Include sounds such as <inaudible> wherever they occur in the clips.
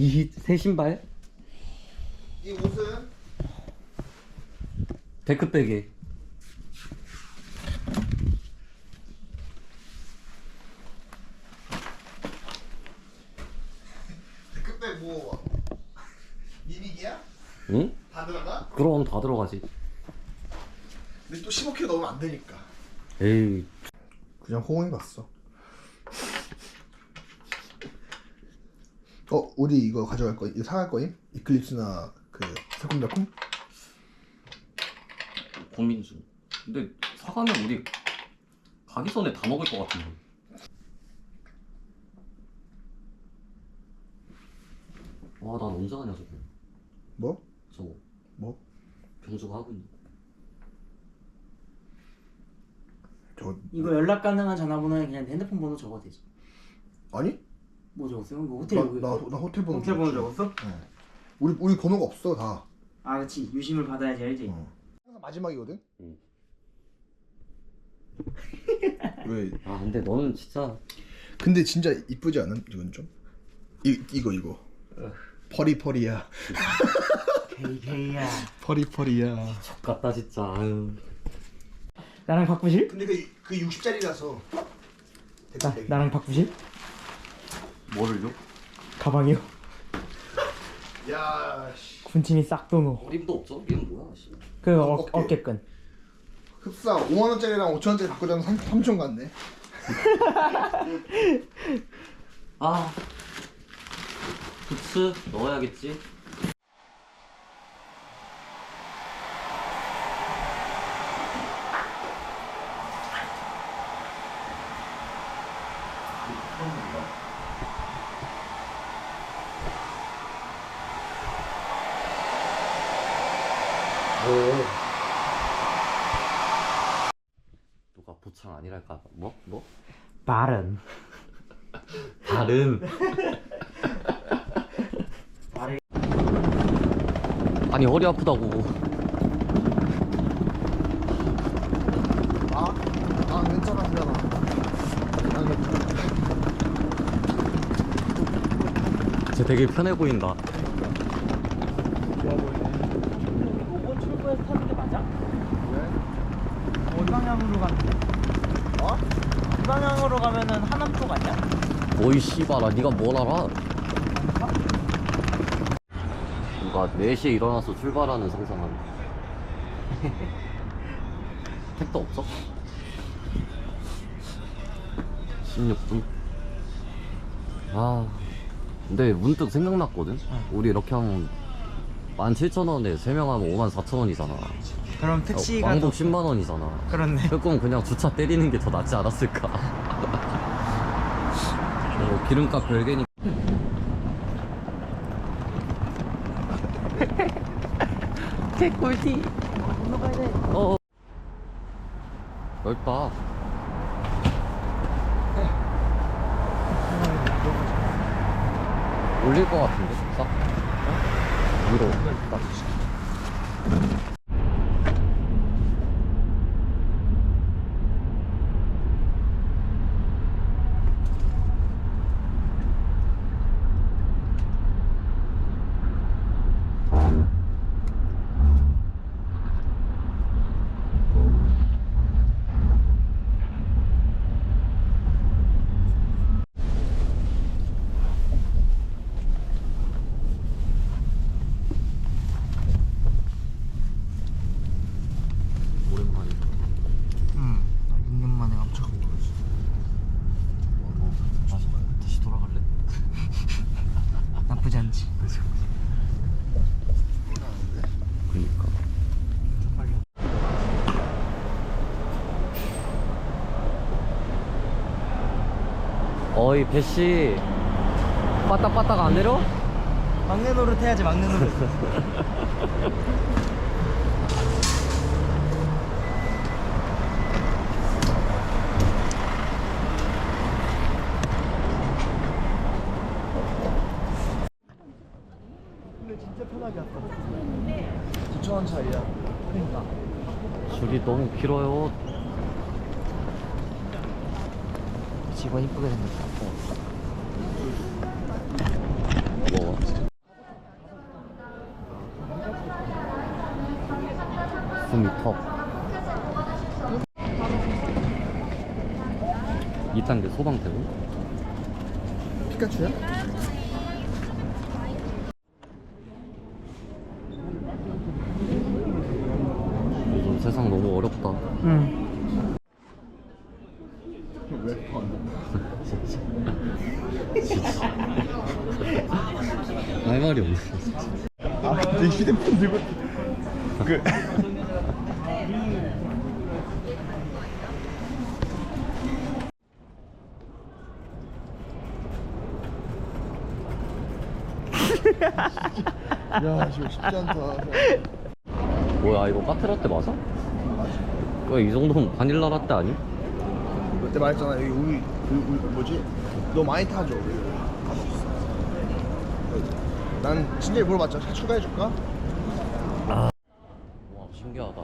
이 새 신발? 이 옷은 데크백에 그때 뭐 미믹이야? 응? 다 들어가? 그럼 다 들어가지 근데 또 15kg 넣으면 안 되니까. 에이 그냥 호응해 봤어. 어, 우리 이거 가져갈 거, 이거 사갈 거임? 이클립스나 그 새콤달콤? 고민 중 근데 사가면 우리 가기 전에 다 먹을 것 같은데 와 난 언제 가냐 저거 뭐? 저거 뭐? 병주가 하고 있는 저 이거 연락 가능한 전화번호에 그냥 핸드폰 번호 적어도 되지. 아니? 뭐 적었어요? 이거 호텔 나, 여기 나, 나 호텔 번호. 호텔 번호 적었지. 적었어? 어. 우리 우리 번호가 없어 다. 아 그렇지 유심을 받아야지 알지. 어. 항상 마지막이거든. 응. 왜? 아 근데 너는 진짜 근데 진짜 이쁘지 않음? 이건 좀. 이 이거 이거. 퍼리 퍼리야. 개개야. <laughs> 퍼리 퍼리야. X같다 진짜 아유 나랑 바꾸실? 근데 그, 그 60짜리라서 나 나랑 바꾸실? 뭐를요? 가방이요. <laughs> 야, 씨. 군침이 싹 도노. 어림도 없죠? 얘는 뭐야 씨. 그 어, 어깨. 어깨끈. 흡사 5만 원짜리랑 5천 원짜리 바꾸자면 3, 3천 같네. <laughs> 아 부츠 넣어야겠지 누가 보창 아니랄까 뭐? 뭐? 발은. 다른. 아니 허리 아프다고 아, 아 괜찮아 괜찮아. 아 괜찮아. 쟤 되게 편해 보인다 좋아 보이네. 출구에서 타는 게 맞아? 왜? 어디 방향으로 가는데? 어? 이 방향으로 가면은 하남 쪽 아니야? 어이 씨발아 네가 뭘 알아 누가 4시에 일어나서 출발하는 상상하는 <laughs> 택도 없어? 16분? 아 근데 문득 생각났거든? 우리 이렇게 하면 17,000원에 3명 하면 54,000원이잖아 그럼 왕복 10만원이잖아 그렇네. 그럼 그냥 주차 때리는 게 더 낫지 않았을까? <laughs> 어, 기름값 별개니. 개꿀티. 건너가야 돼. 어. 넓다. 올릴 것 같은데, 싹. 위로. 딱. 오랜만이다. 응. 나 6년 만에 엄청 가보았어. 뭐, 다시, 다시 돌아갈래? 나쁘지 않지. 그니까. 어이, 배씨. 빠딱빠딱 안 내려? 막내 노릇 해야지 막내 노릇. 근데 진짜 편하게 왔다. 9천 원짜리야. 그러니까. 줄이 너무 길어요. 집어 이쁘게 생겼다. 먹어. 스미터. 2단계 소방대고 피카츄야? 야, 지금 쉽지 않다. 뭐야 이거 카페라떼 맞아? 왜 이 정도면 바닐라 라떼 아니? 그때 말했잖아 여기 우유, 우유, 우유 뭐지? 너 많이 타줘. 난 진짜 물어봤죠. 차 추가해줄까? 와 신기하다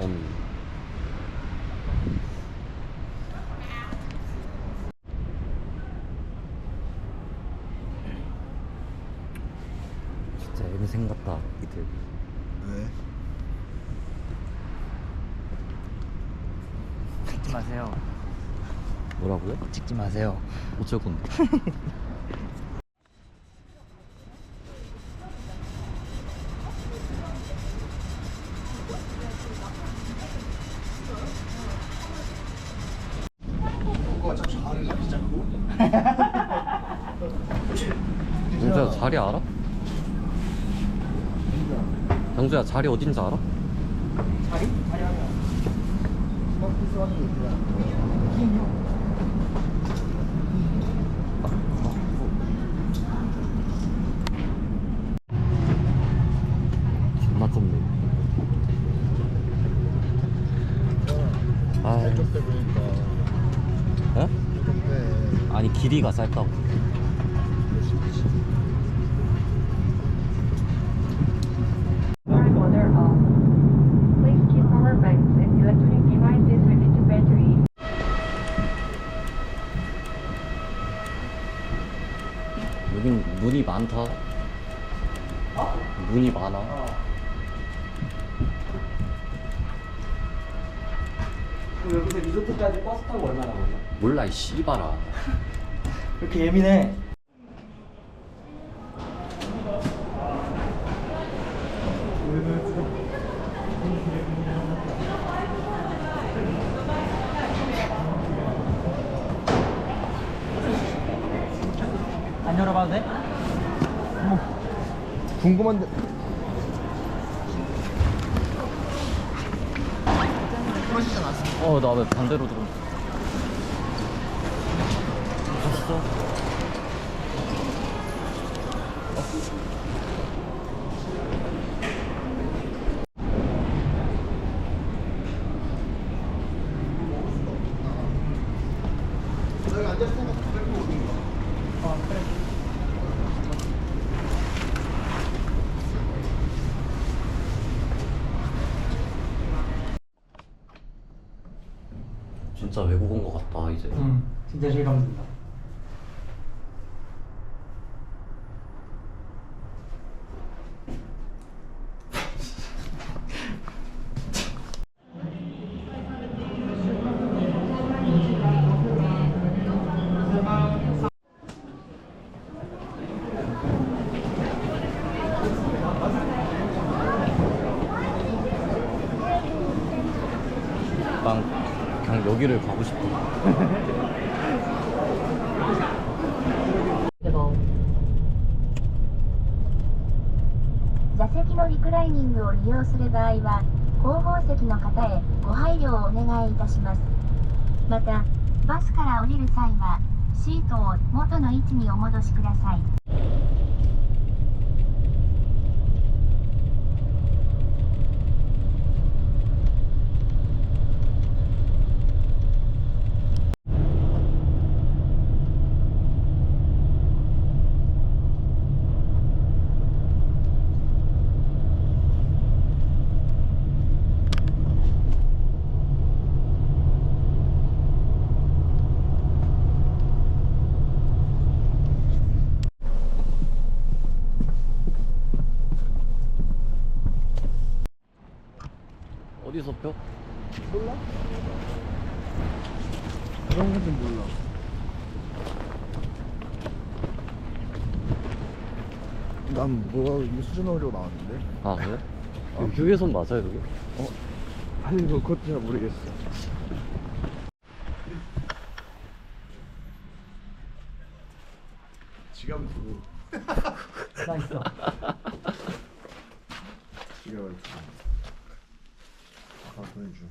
음. 진짜 인생 같다 이들 왜? 찍지 마세요. 뭐라고요? 찍지 마세요. 어쩔 건데 <laughs> 정수야 자리 어딘지 알아? 자리? 자리 있구나. 존나 좁네 아? 이쪽 때 아니 길이가 짧다고 많다 문이 많아 그럼 여기서 리조트까지 버스 타고 얼마나 걸려? 몰라 이 씨발아 <laughs> 이렇게 예민해. 안 열어봐도 돼? 궁금한데. 어 나 왜 반대로 들어? 여기 앉았으니까 밟고 오는 거. 어, 그래. 진짜 외국 온거 같다 이제 응. 진짜 실감 든다. 여기를 가고 싶어 available. 座席のリクライニングを利用する場合は後方席の方へご配慮をお願いいたしますまたバスから降りる際はシートを元の位置にお戻しください 어디서 펴? 몰라? 그런 건좀 몰라. 난 뭐가 이거 수준하려고 나왔는데. 아 그래? 어, 휴게소 맞아요 여기? 아니 뭐 그것도 잘 모르겠어. 지갑은 두고. <laughs> 나 있어. 지갑을 두고. 아까 보내줘.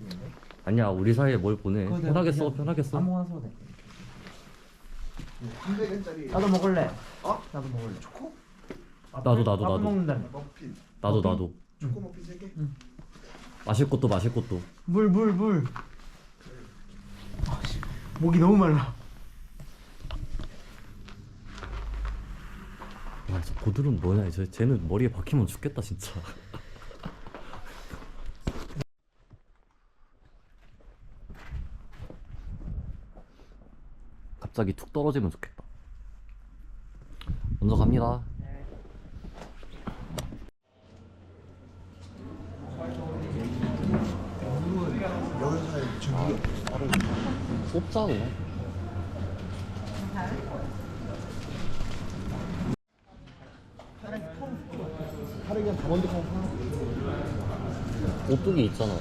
이건가? 아니야 우리 사이에 뭘 보내 편하게 써 편하게 써 아무거나 써도 돼. 300원짜리 나도 먹을래. 어? 나도 먹을래. 초코? 나도 나도 밥을 나도 먹는다. 머핀 나도 나도 초코 머핀 3개? 마실 것도 마실 것도 물, 물, 물. 아, 씨. 목이 너무 말라. 야저 고들은 뭐냐 저 쟤는 머리에 박히면 죽겠다 진짜 갑자기 툭 떨어지면 좋겠다. 먼저 갑니다. 사 오뚜기 있잖아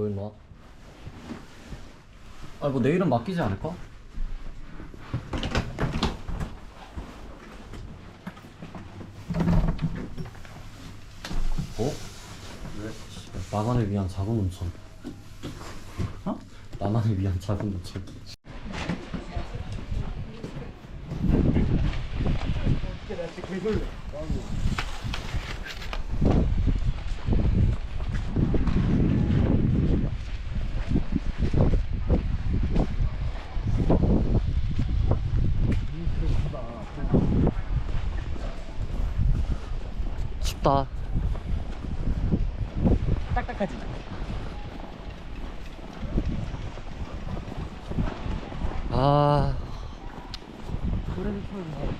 뭐 임마 아뭐 내일은 맡기지 않을까? 어? 왜? 나만을 위한 작은 온천 어? 나만을 위한 작은 온천 춥다 딱딱하지? 아 노래를 틀어주세요.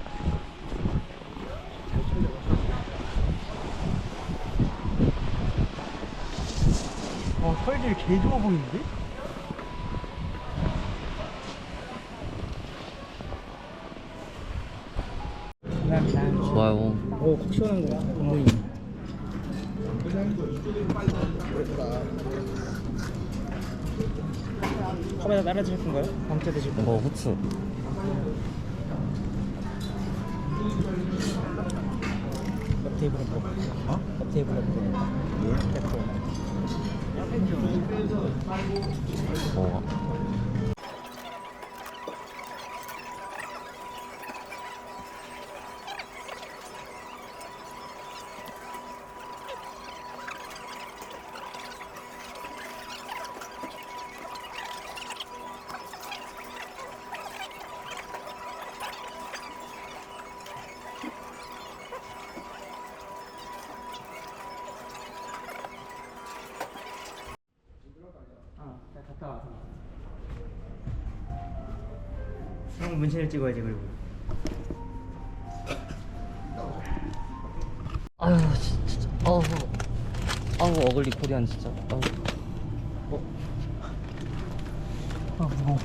어, 털질 개 좋아 보이는데? 좋아요 오, 콕 시원한 거야. 따라 드실 건가요? 광채 드실 건가요? 이거 후추 옆 뭐? 어? 옆 테이블은 뭐? 뭘? 어 형 문신을 찍어야지 그리고. 아유 진짜. 아우 아우 어글리 코리안 진짜. 아우. 어. 아 무거워.